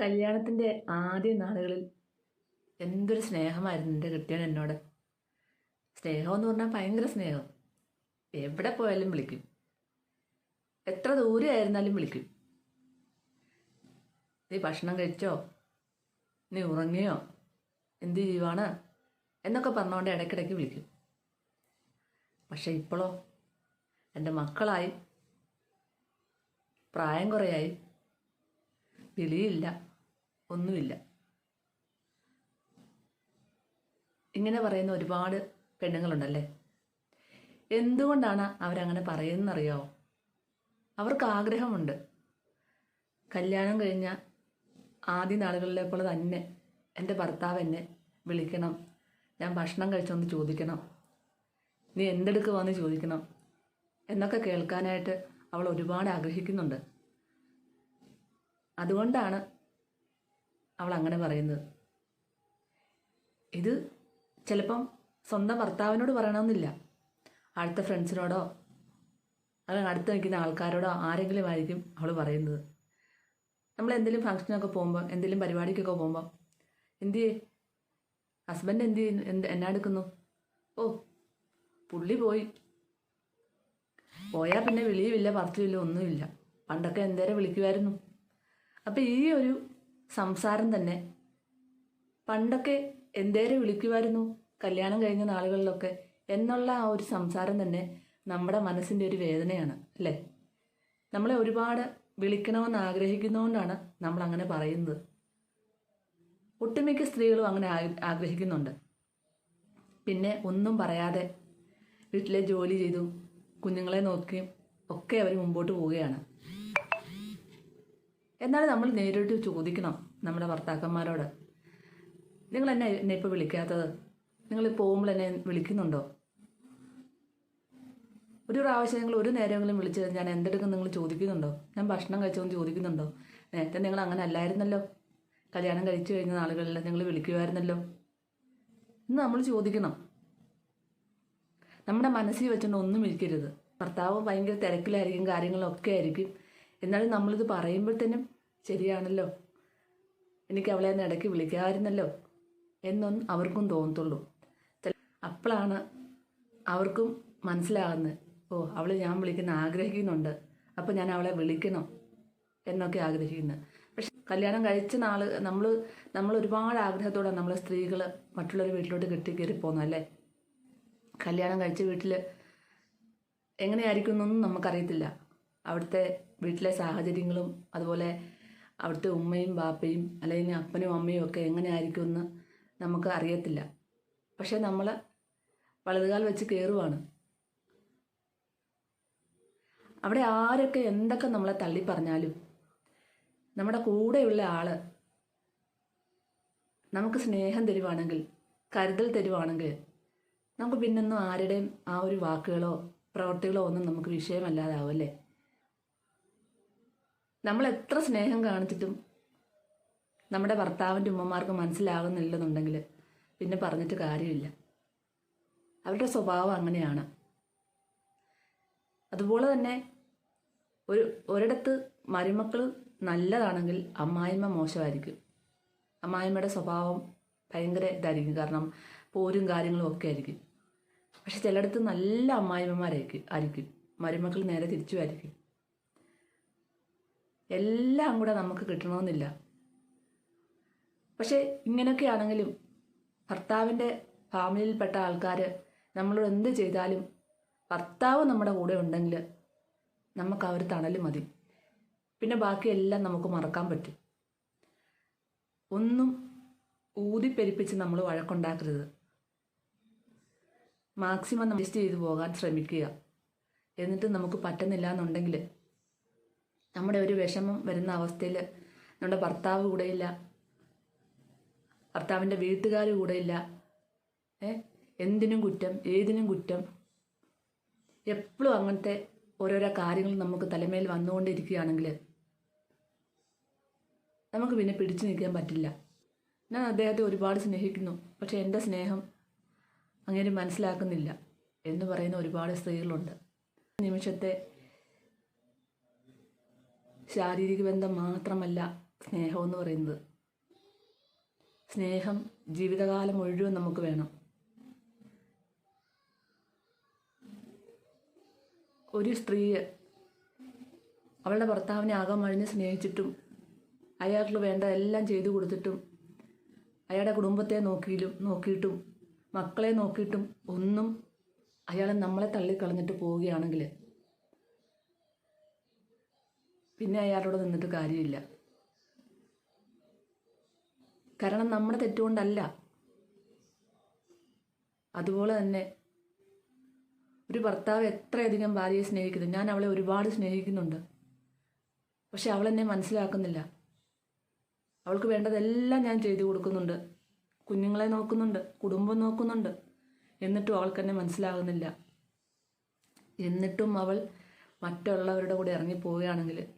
കല്യാണത്തിന്റെ ആദ്യ നാളുകളിൽ എന്തൊരു സ്നേഹമായിരുന്നു എന്റെ കെട്ടിയവൻ എന്നോട്. സ്നേഹമെന്ന് പറഞ്ഞാൽ ഭയങ്കര സ്നേഹം. എവിടെ പോയാലും വിളിക്കും. എത്ര ദൂരെ ആയിരുന്നാലും വിളിക്കും. നീ ഭക്ഷണം കഴിച്ചോ? നീ ഉറങ്ങിയോ? എന്ത് ചെയ്യുവാണ്? എന്നൊക്കെ പറഞ്ഞുകൊണ്ട് ഇടയ്ക്കിടയ്ക്ക് വിളിക്കും. പക്ഷെ ഇപ്പോഴോ എന്റെ മക്കളായി. പ്രായം കുറയായി. വിളിയില്ല. ഒന്നുമില്ല. ഇങ്ങനെ പറയുന്ന ഒരുപാട് പെണ്ണുങ്ങളുണ്ടല്ലേ? എന്തുകൊണ്ടാണ് അവരങ്ങനെ പറയുന്നറിയാവോ അവർക്ക് ആഗ്രഹമുണ്ട്. കല്യാണം കഴിഞ്ഞ ആദ്യ നാളുകളിലെ പോലെ തന്നെ എന്റെ ഭർത്താവ് എന്നെ വിളിക്കണം. ഞാൻ ഭക്ഷണം കഴിച്ചോന്ന് ചോദിക്കണം. നീ എന്തെടുക്കുവാന്ന് ചോദിക്കണം. എന്നൊക്കെ കേൾക്കാനായിട്ട് അവൾ ഒരുപാട് ആഗ്രഹിക്കുന്നുണ്ട്. അതുകൊണ്ടാണ് അവൾ അങ്ങനെ പറയുന്നത്. ഇത് ചിലപ്പം സ്വന്തം ഭർത്താവിനോട് പറയണമെന്നില്ല അടുത്ത ഫ്രണ്ട്സിനോടോ അല്ലെങ്കിൽ അടുത്ത് നിൽക്കുന്ന ആൾക്കാരോടോ ആരെങ്കിലും ആയിരിക്കും അവൾ പറയുന്നത്. നമ്മൾ എന്തെങ്കിലും ഫംഗ്ഷനൊക്കെ പോകുമ്പോൾ എന്തെങ്കിലും പരിപാടിക്കൊക്കെ പോകുമ്പോൾ എന്ത് ഹസ്ബൻഡ് എന്ത് എന്ത് എന്നാ എടുക്കുന്നു? ഓ പുള്ളി പോയി. പോയാൽ പിന്നെ വിളിയുമില്ല പറച്ചിലില്ല ഒന്നുമില്ല. പണ്ടൊക്കെ എന്തേരം വിളിക്കുമായിരുന്നു അപ്പം ഈ ഒരു സംസാരം തന്നെ. പണ്ടൊക്കെ എന്തേരെ വിളിക്കുമായിരുന്നു? കല്യാണം കഴിഞ്ഞ നാളുകളിലൊക്കെ എന്നുള്ള ആ ഒരു സംസാരം തന്നെ നമ്മുടെ മനസ്സിന്റെ ഒരു വേദനയാണ് അല്ലേ? നമ്മളെ ഒരുപാട് വിളിക്കണമെന്ന് ആഗ്രഹിക്കുന്നതുകൊണ്ടാണ് നമ്മൾ അങ്ങനെ പറയുന്നത്. ഒട്ടുമിക്ക സ്ത്രീകളും അങ്ങനെ ആഗ്രഹിക്കുന്നുണ്ട്. പിന്നെ ഒന്നും പറയാതെ വീട്ടിലെ ജോലി ചെയ്തു കുഞ്ഞുങ്ങളെ നോക്കിയും ഒക്കെ അവർ മുമ്പോട്ട് പോവുകയാണ്. എന്നാൽ നമ്മൾ നേരിട്ട് ചോദിക്കണം നമ്മുടെ ഭർത്താക്കന്മാരോട്. നിങ്ങൾ എന്നെ എന്നെ ഇപ്പോൾ വിളിക്കാത്തത്? നിങ്ങൾ പോകുമ്പോൾ എന്നെ വിളിക്കുന്നുണ്ടോ? ഒരു പ്രാവശ്യം നിങ്ങൾ ഒരു നേരമെങ്കിലും വിളിച്ച് ഞാൻ എന്തെടുക്കും നിങ്ങൾ ചോദിക്കുന്നുണ്ടോ? ഞാൻ ഭക്ഷണം കഴിച്ചോന്ന് ചോദിക്കുന്നുണ്ടോ? നേരത്തെ നിങ്ങൾ അങ്ങനെ അല്ലായിരുന്നല്ലോ. കല്യാണം കഴിച്ചു കഴിഞ്ഞ നാളുകളിൽ നിങ്ങൾ വിളിക്കുമായിരുന്നല്ലോ. ഇന്ന് നമ്മൾ ചോദിക്കണം. നമ്മുടെ മനസ്സിൽ വെച്ചുകൊണ്ട് ഒന്നും ഇരിക്കരുത്. ഭർത്താവ് ഭയങ്കര തിരക്കിലായിരിക്കും കാര്യങ്ങളൊക്കെ ആയിരിക്കും. എന്നാലും നമ്മളിത് പറയുമ്പോഴത്തേനും ശരിയാണല്ലോ. എനിക്ക് അവളെ ഒന്ന് ഇടയ്ക്ക് വിളിക്കാമായിരുന്നല്ലോ എന്നൊന്നും അവർക്കും തോന്നത്തുള്ളൂ. അപ്പോഴാണ് അവർക്കും മനസ്സിലാകുന്നത്. ഓ അവൾ ഞാൻ വിളിക്കുന്ന ആഗ്രഹിക്കുന്നുണ്ട്. അപ്പോൾ ഞാൻ അവളെ വിളിക്കണം എന്നൊക്കെ ആഗ്രഹിക്കുന്നത് പക്ഷെ കല്യാണം കഴിച്ച നാൾ നമ്മൾ നമ്മൾ ഒരുപാട് ആഗ്രഹത്തോടെ നമ്മൾ സ്ത്രീകൾ മറ്റുള്ളവർ വീട്ടിലോട്ട് കെട്ടി കയറി പോകുന്നു അല്ലേ? കല്യാണം കഴിച്ച വീട്ടിൽ എങ്ങനെയായിരിക്കും എന്നൊന്നും നമുക്കറിയത്തില്ല. അവിടുത്തെ വീട്ടിലെ സാഹചര്യങ്ങളും അതുപോലെ അവിടുത്തെ ഉമ്മയും ബാപ്പയും അല്ലെങ്കിൽ അപ്പനും അമ്മയും ഒക്കെ എങ്ങനെയായിരിക്കും എന്ന് നമുക്ക് അറിയത്തില്ല. പക്ഷെ നമ്മൾ വലതുകാൽ വെച്ച് കയറുവാണ് അവിടെ ആരൊക്കെ എന്തൊക്കെ നമ്മളെ തള്ളി പറഞ്ഞാലും നമ്മുടെ കൂടെയുള്ള ആൾ നമുക്ക് സ്നേഹം തരുവാണെങ്കിൽ കരുതൽ തരുവാണെങ്കിൽ നമുക്ക് പിന്നൊന്നും ആരുടെയും ആ ഒരു വാക്കുകളോ പ്രവൃത്തികളോ ഒന്നും നമുക്ക് വിഷയമല്ലാതാവും അല്ലേ? നമ്മൾ എത്ര സ്നേഹം കാണിച്ചിട്ടും നമ്മുടെ ഭർത്താവിന്റെ ഉമ്മമാർക്ക് മനസ്സിലാകുന്നില്ലെന്നുണ്ടെങ്കിൽ പിന്നെ പറഞ്ഞിട്ട് കാര്യമില്ല. അവരുടെ സ്വഭാവം അങ്ങനെയാണ്. അതുപോലെ തന്നെ ഒരു ഒരിടത്ത് മരുമക്കൾ നല്ലതാണെങ്കിൽ അമ്മായിമ്മ മോശമായിരിക്കും. അമ്മായിമ്മയുടെ സ്വഭാവം ഭയങ്കര ഇതായിരിക്കും. കാരണം പോരും കാര്യങ്ങളും ഒക്കെ ആയിരിക്കും. പക്ഷെ ചിലയിടത്ത് നല്ല അമ്മായിമ്മമാരായിരിക്കും ആയിരിക്കും. മരുമക്കൾ നേരെ തിരിച്ചുമായിരിക്കും. എല്ലാം കൂടെ നമുക്ക് കിട്ടണമെന്നില്ല. പക്ഷേ ഇങ്ങനെയൊക്കെ ആണെങ്കിലും ഭർത്താവിന്റെ ഫാമിലിയിൽപ്പെട്ട ആൾക്കാർ നമ്മളോട് എന്ത് ചെയ്താലും ഭർത്താവ് നമ്മുടെ കൂടെ ഉണ്ടെങ്കിൽ നമുക്ക് ആ ഒരു തണൽ മതി. പിന്നെ ബാക്കിയെല്ലാം നമുക്ക് മറക്കാൻ പറ്റും. ഒന്നും ഊതിപ്പെരിപ്പിച്ച് നമ്മൾ വഴക്കുണ്ടാക്കരുത്. മാക്സിമം അഡ്ജസ്റ്റ് ചെയ്തു പോകാൻ ശ്രമിക്കുക. എന്നിട്ട് നമുക്ക് പറ്റുന്നില്ല എന്നുണ്ടെങ്കിൽ നമ്മുടെ ഒരു വിഷമം വരുന്ന അവസ്ഥയിൽ നമ്മുടെ ഭർത്താവ് കൂടെയില്ല. ഭർത്താവിന്റെ വീട്ടുകാർ കൂടെയില്ല. ഏ? എന്തിനും കുറ്റം ഏതിനും കുറ്റം. എപ്പോഴും അങ്ങനത്തെ ഓരോരോ കാര്യങ്ങൾ നമുക്ക് തലമേൽ വന്നുകൊണ്ടിരിക്കുകയാണെങ്കിൽ നമുക്ക് പിന്നെ പിടിച്ചു നിൽക്കാൻ പറ്റില്ല. ഞാൻ അദ്ദേഹത്തെ ഒരുപാട് സ്നേഹിക്കുന്നു. പക്ഷേ എന്റെ സ്നേഹം അങ്ങനെ മനസ്സിലാക്കുന്നില്ല എന്ന് പറയുന്ന ഒരുപാട് സ്ത്രീകളുണ്ട്. നിമിഷത്തെ ശാരീരിക ബന്ധം മാത്രമല്ല സ്നേഹം എന്ന് പറയുന്നത്. സ്നേഹം ജീവിതകാലം മുഴുവൻ നമുക്ക് വേണം. ഒരു സ്ത്രീ അവളുടെ ഭർത്താവിനെ അകമഴിഞ്ഞ് സ്നേഹിച്ചിട്ടും അയാൾക്ക് വേണ്ട എല്ലാം ചെയ്തു കൊടുത്തിട്ടും അയാളുടെ കുടുംബത്തെ നോക്കിയിലും നോക്കിയിട്ടും മക്കളെ നോക്കിയിട്ടും ഒന്നും അയാൾ നമ്മളെ തള്ളിക്കളഞ്ഞിട്ട് പോവുകയാണെങ്കിൽ പിന്നെ അയാളോട് നിന്നിട്ട് കാര്യമില്ല. കാരണം നമ്മുടെ തെറ്റുകൊണ്ടല്ല. അതുപോലെ തന്നെ ഒരു ഭർത്താവ് എത്രയധികം ഭാര്യയെ സ്നേഹിക്കുന്നു. ഞാൻ അവളെ ഒരുപാട് സ്നേഹിക്കുന്നുണ്ട്. പക്ഷെ അവൾ എന്നെ മനസ്സിലാക്കുന്നില്ല. അവൾക്ക് വേണ്ടതെല്ലാം ഞാൻ ചെയ്തു കൊടുക്കുന്നുണ്ട്. കുഞ്ഞുങ്ങളെ നോക്കുന്നുണ്ട് കുടുംബം നോക്കുന്നുണ്ട്. എന്നിട്ടും അവൾക്ക് എന്നെ മനസ്സിലാകുന്നില്ല. എന്നിട്ടും അവൾ മറ്റുള്ളവരുടെ കൂടെ ഇറങ്ങി പോവുകയാണെങ്കിൽ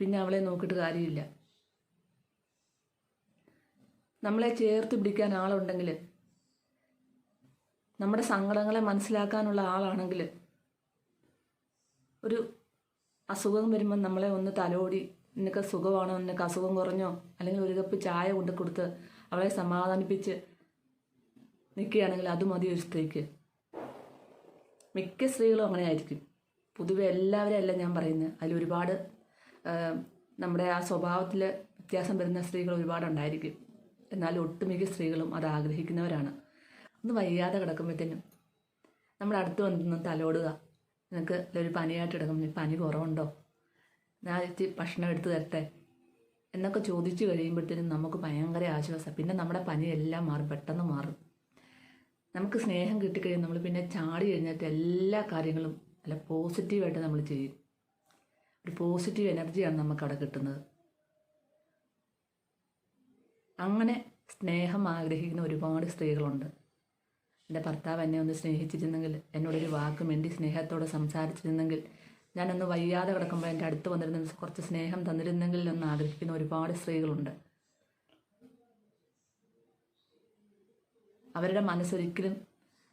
പിന്നെ അവളെ നോക്കിയിട്ട് കാര്യമില്ല. നമ്മളെ ചേർത്ത് പിടിക്കാൻ ആളുണ്ടെങ്കിൽ നമ്മുടെ സങ്കടങ്ങളെ മനസ്സിലാക്കാനുള്ള ആളാണെങ്കിൽ ഒരു അസുഖം വരുമ്പോൾ നമ്മളെ ഒന്ന് തലോടി നിനക്ക് സുഖമാണോ നിനക്ക് അസുഖം കുറഞ്ഞോ അല്ലെങ്കിൽ ഒരു കപ്പ് ചായ കൊണ്ട് കൊടുത്ത് അവളെ സമാധാനിപ്പിച്ച് നിൽക്കുകയാണെങ്കിൽ അത് മതി ഒരു സ്ത്രീക്ക്. മിക്ക സ്ത്രീകളും അങ്ങനെ ആയിരിക്കും പൊതുവെ എല്ലാവരെയല്ല ഞാൻ പറയുന്നത്. ആ, നമ്മുടെ ആ സ്വഭാവത്തിൽ വ്യത്യാസം വരുന്ന സ്ത്രീകൾ ഒരുപാടുണ്ടായിരിക്കും. എന്നാൽ ഒട്ടുമിക്ക സ്ത്രീകളും അത് ആഗ്രഹിക്കുന്നവരാണ്. ഒന്ന് വയ്യാതെ കിടക്കുമ്പോഴത്തേനും നമ്മുടെ അടുത്ത് വന്ന് തലോടുക. നിനക്ക് ഒരു പനിയായിട്ട് കിടക്കും "നീ പനി കുറവുണ്ടോ? ഞാൻ ഇച്ചിരി ഭക്ഷണം എടുത്തു തരട്ടെ? എന്നൊക്കെ ചോദിച്ചു കഴിയുമ്പോഴത്തേനും നമുക്ക് ഭയങ്കര ആശ്വാസം. പിന്നെ നമ്മുടെ പനിയെല്ലാം മാറും. പെട്ടെന്ന് മാറും. നമുക്ക് സ്നേഹം കിട്ടിക്കഴിഞ്ഞാൽ നമ്മൾ പിന്നെ ചാടി കഴിഞ്ഞിട്ട് എല്ലാ കാര്യങ്ങളും നല്ല പോസിറ്റീവായിട്ട് നമ്മൾ ചെയ്യും. ഒരു പോസിറ്റീവ് എനർജിയാണ് നമുക്ക് അവിടെ കിട്ടുന്നത്. അങ്ങനെ സ്നേഹം ആഗ്രഹിക്കുന്ന ഒരുപാട് സ്ത്രീകളുണ്ട്. എന്റെ ഭർത്താവ് എന്നെ ഒന്ന് സ്നേഹിച്ചിരുന്നെങ്കിൽ എന്നോടൊരു വാക്ക് വേണ്ടി സ്നേഹത്തോടെ സംസാരിച്ചിരുന്നെങ്കിൽ ഞാനൊന്ന് വയ്യാതെ കിടക്കുമ്പോൾ എന്റെ അടുത്ത് വന്നിരുന്ന കുറച്ച് സ്നേഹം തന്നിരുന്നെങ്കിൽ എന്ന് ആഗ്രഹിക്കുന്ന ഒരുപാട് സ്ത്രീകളുണ്ട്. അവരുടെ മനസ്സൊരിക്കലും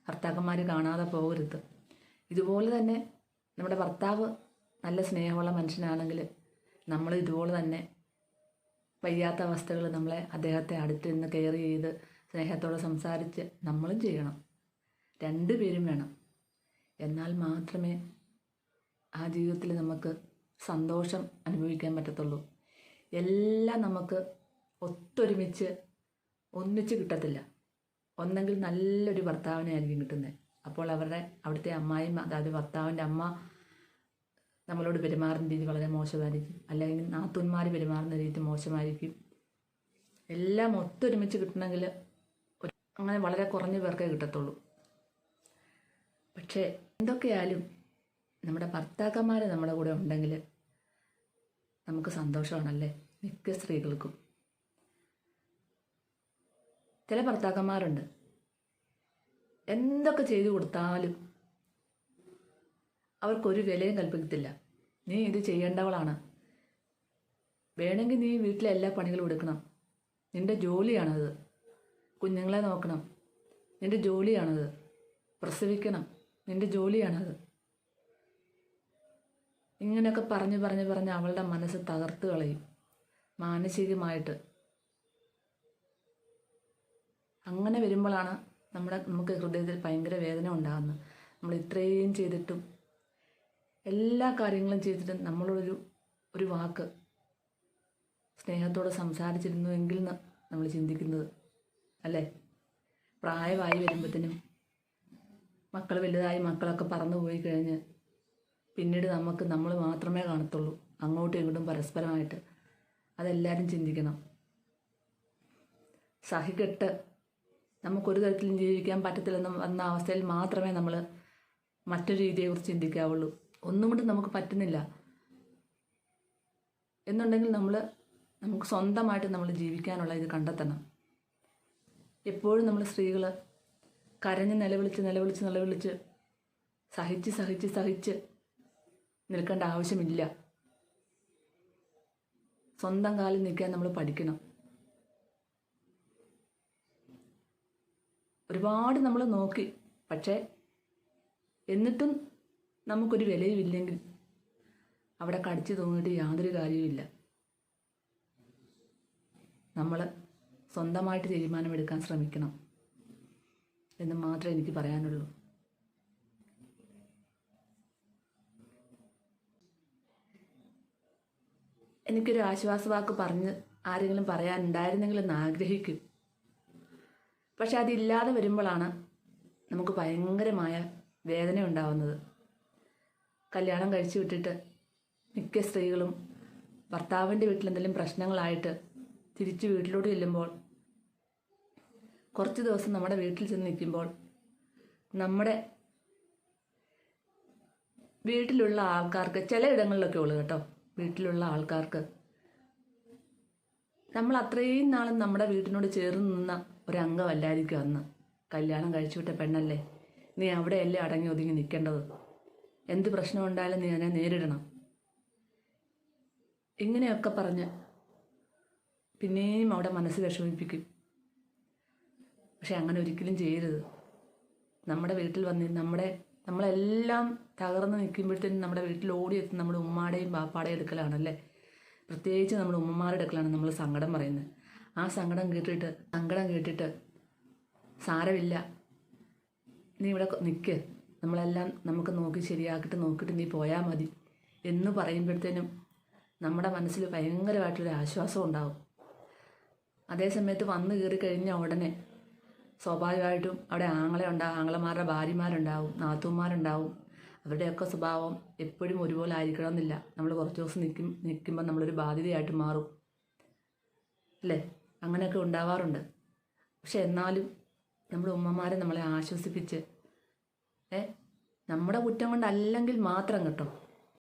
ഭർത്താക്കന്മാർ കാണാതെ പോകരുത്. ഇതുപോലെ തന്നെ നമ്മുടെ ഭർത്താവ് നല്ല സ്നേഹമുള്ള മനുഷ്യനാണെങ്കിൽ നമ്മൾ ഇതുപോലെ തന്നെ വയ്യാത്ത അവസ്ഥകൾ നമ്മളെ അദ്ദേഹത്തെ അടുത്ത് നിന്ന് കെയർ ചെയ്ത് സ്നേഹത്തോടെ സംസാരിച്ച് നമ്മളും ചെയ്യണം. രണ്ടു പേരും വേണം. എന്നാൽ മാത്രമേ ആ ജീവിതത്തിൽ നമുക്ക് സന്തോഷം അനുഭവിക്കാൻ പറ്റത്തുള്ളൂ. എല്ലാം നമുക്ക് ഒത്തൊരുമിച്ച് ഒന്നിച്ച് കിട്ടത്തില്ല. ഒന്നെങ്കിൽ നല്ലൊരു ഭർത്താവിനെ ആയിരിക്കും കിട്ടുന്നത്. അപ്പോൾ അവരുടെ അവിടുത്തെ അമ്മായിമ്മ അതായത് ഭർത്താവിന്റെ അമ്മ നമ്മളോട് പെരുമാറുന്ന രീതി വളരെ മോശമായിരിക്കും. അല്ലെങ്കിൽ നാത്തൂന്മാർ പെരുമാറുന്ന രീതി മോശമായിരിക്കും. എല്ലാം ഒത്തൊരുമിച്ച് കിട്ടണമെങ്കിൽ അങ്ങനെ വളരെ കുറഞ്ഞ പേർക്കേ കിട്ടത്തുള്ളൂ. പക്ഷേ എന്തൊക്കെയായാലും നമ്മുടെ ഭർത്താക്കന്മാർ നമ്മുടെ കൂടെ ഉണ്ടെങ്കിൽ നമുക്ക് സന്തോഷമാണല്ലേ? മിക്ക സ്ത്രീകൾക്കും. ചില ഭർത്താക്കന്മാരുണ്ട്. എന്തൊക്കെ ചെയ്തു കൊടുത്താലും അവർക്കൊരു വിലയും കൽപ്പിക്കത്തില്ല. നീ ഇത് ചെയ്യേണ്ടവളാണ്. വേണമെങ്കിൽ നീ വീട്ടിലെ എല്ലാ പണികളും എടുക്കണം. നിന്റെ ജോലിയാണത്. കുഞ്ഞുങ്ങളെ നോക്കണം. നിന്റെ ജോലിയാണത്. പ്രസവിക്കണം. നിന്റെ ജോലിയാണത്. ഇങ്ങനെയൊക്കെ പറഞ്ഞു പറഞ്ഞു പറഞ്ഞ് അവളുടെ മനസ്സ് തകർത്ത് കളയും. മാനസികമായിട്ട്. അങ്ങനെ വരുമ്പോഴാണ് നമ്മുടെ നമുക്ക് ഹൃദയത്തിൽ ഭയങ്കര വേദന ഉണ്ടാകുന്നത്. നമ്മൾ ഇത്രയും ചെയ്തിട്ടും എല്ലാ കാര്യങ്ങളും ചെയ്തിട്ട് നമ്മളൊരു ഒരു വാക്ക് സ്നേഹത്തോടെ സംസാരിച്ചിരുന്നുവെങ്കിൽ നമ്മൾ ചിന്തിക്കുന്നത് അല്ലേ? പ്രായമായി വരുമ്പോഴത്തേനും മക്കൾ വലുതായി മക്കളൊക്കെ പറന്നു പോയി കഴിഞ്ഞ് പിന്നീട് നമുക്ക് നമ്മൾ മാത്രമേ കാണത്തുള്ളൂ. അങ്ങോട്ടും ഇങ്ങോട്ടും പരസ്പരമായിട്ട് അതെല്ലാവരും ചിന്തിക്കണം. സഹികെട്ട് നമുക്കൊരു തരത്തിലും ജീവിക്കാൻ പറ്റത്തില്ലെന്ന് വന്ന അവസ്ഥയിൽ മാത്രമേ നമ്മൾ മറ്റൊരു രീതിയെക്കുറിച്ച് ചിന്തിക്കാവുള്ളൂ. ഒന്നും കൊണ്ട് നമുക്ക് പറ്റുന്നില്ല. എന്നുണ്ടെങ്കിൽ നമ്മൾ നമുക്ക് സ്വന്തമായിട്ട് നമ്മൾ ജീവിക്കാനുള്ള ഇത് കണ്ടെത്തണം. എപ്പോഴും നമ്മൾ സ്ത്രീകൾ കരഞ്ഞ് നിലവിളിച്ച് നിലവിളിച്ച് നിലവിളിച്ച് സഹിച്ച് സഹിച്ച് സഹിച്ച് നിൽക്കേണ്ട ആവശ്യമില്ല. സ്വന്തം കാലിൽ നിൽക്കാൻ നമ്മൾ പഠിക്കണം. ഒരുപാട് നമ്മൾ നോക്കി. പക്ഷേ എന്നിട്ടും നമുക്കൊരു വിലയുമില്ലെങ്കിൽ അവിടെ കടിച്ചു തോന്നിയിട്ട് യാതൊരു കാര്യവുമില്ല. നമ്മൾ സ്വന്തമായിട്ട് തീരുമാനമെടുക്കാൻ ശ്രമിക്കണം എന്ന് മാത്രമേ എനിക്ക് പറയാനുള്ളൂ. എനിക്കൊരു ആശ്വാസവാക്ക് പറഞ്ഞ് ആരെങ്കിലും പറയാനുണ്ടായിരുന്നെങ്കിൽ എന്ന് ആഗ്രഹിക്കും. പക്ഷെ അതില്ലാതെ വരുമ്പോഴാണ് നമുക്ക് ഭയങ്കരമായ വേദന ഉണ്ടാവുന്നത്. കല്യാണം കഴിച്ചു വിട്ടിട്ട് മിക്ക സ്ത്രീകളും ഭർത്താവിന്റെ വീട്ടിലെന്തെങ്കിലും പ്രശ്നങ്ങളായിട്ട് തിരിച്ച് വീട്ടിലോട്ട് ചെല്ലുമ്പോൾ കുറച്ച് ദിവസം നമ്മുടെ വീട്ടിൽ ചെന്ന് നിൽക്കുമ്പോൾ നമ്മുടെ വീട്ടിലുള്ള ആൾക്കാർക്ക് ചിലയിടങ്ങളിലൊക്കെ ഉള്ളു കേട്ടോ. വീട്ടിലുള്ള ആൾക്കാർക്ക്. നമ്മൾ അത്രയും നാളും നമ്മുടെ വീട്ടിനോട് ചേർന്ന് നിന്ന ഒരംഗമല്ലായിരിക്കും അന്ന്. കല്യാണം കഴിച്ചു വിട്ട പെണ്ണല്ലേ? നീ അവിടെയല്ലേ അടങ്ങി ഒതുങ്ങി നിൽക്കേണ്ടത്? എന്ത് പ്രശ്നം ഉണ്ടായാലും നീ അതിനെ നേരിടണം. ഇങ്ങനെയൊക്കെ പറഞ്ഞ് പിന്നെയും അവിടെ മനസ്സ് വിഷമിപ്പിക്കും. പക്ഷെ അങ്ങനെ ഒരിക്കലും ചെയ്യരുത്. നമ്മുടെ വീട്ടിൽ വന്ന് നമ്മുടെ നമ്മളെല്ലാം തകർന്ന് നിൽക്കുമ്പോഴത്തേനും നമ്മുടെ വീട്ടിൽ ഓടിയെത്തുന്ന നമ്മുടെ ഉമ്മാടെയും ബാപ്പാടെയും എടുക്കലാണല്ലേ പ്രത്യേകിച്ച് നമ്മുടെ ഉമ്മമാരുടെ അടുക്കലാണ് നമ്മൾ സങ്കടം പറയുന്നത്. ആ സങ്കടം കേട്ടിട്ട് സങ്കടം കേട്ടിട്ട് സാരമില്ല. നീ ഇവിടെ നിൽക്ക് നമ്മളെല്ലാം നമുക്ക് നോക്കി ശരിയാക്കിയിട്ട് നോക്കിയിട്ട് നീ പോയാൽ മതി എന്ന് പറയുമ്പോഴത്തേനും നമ്മുടെ മനസ്സിൽ ഭയങ്കരമായിട്ടൊരു ആശ്വാസം ഉണ്ടാവും. അതേസമയത്ത് വന്നു കയറി കഴിഞ്ഞ ഉടനെ സ്വാഭാവികമായിട്ടും അവിടെ ആങ്ങളെ ഉണ്ടാവും ആങ്ങളമാരുടെ ഭാര്യമാരുണ്ടാവും നാത്തൂമാരുണ്ടാവും അവരുടെയൊക്കെ സ്വഭാവം എപ്പോഴും ഒരുപോലെ ആയിരിക്കണം എന്നില്ല നമ്മൾ കുറച്ച് ദിവസം നിൽക്കും നിൽക്കുമ്പോൾ നമ്മളൊരു ബാധ്യതയായിട്ട് മാറും. അല്ലേ? അങ്ങനെയൊക്കെ ഉണ്ടാവാറുണ്ട്. പക്ഷെ എന്നാലും നമ്മുടെ ഉമ്മമാരെ നമ്മളെ ആശ്വസിപ്പിച്ച് നമ്മുടെ കുറ്റം കൊണ്ടല്ലെങ്കിൽ മാത്രം കേട്ടോ.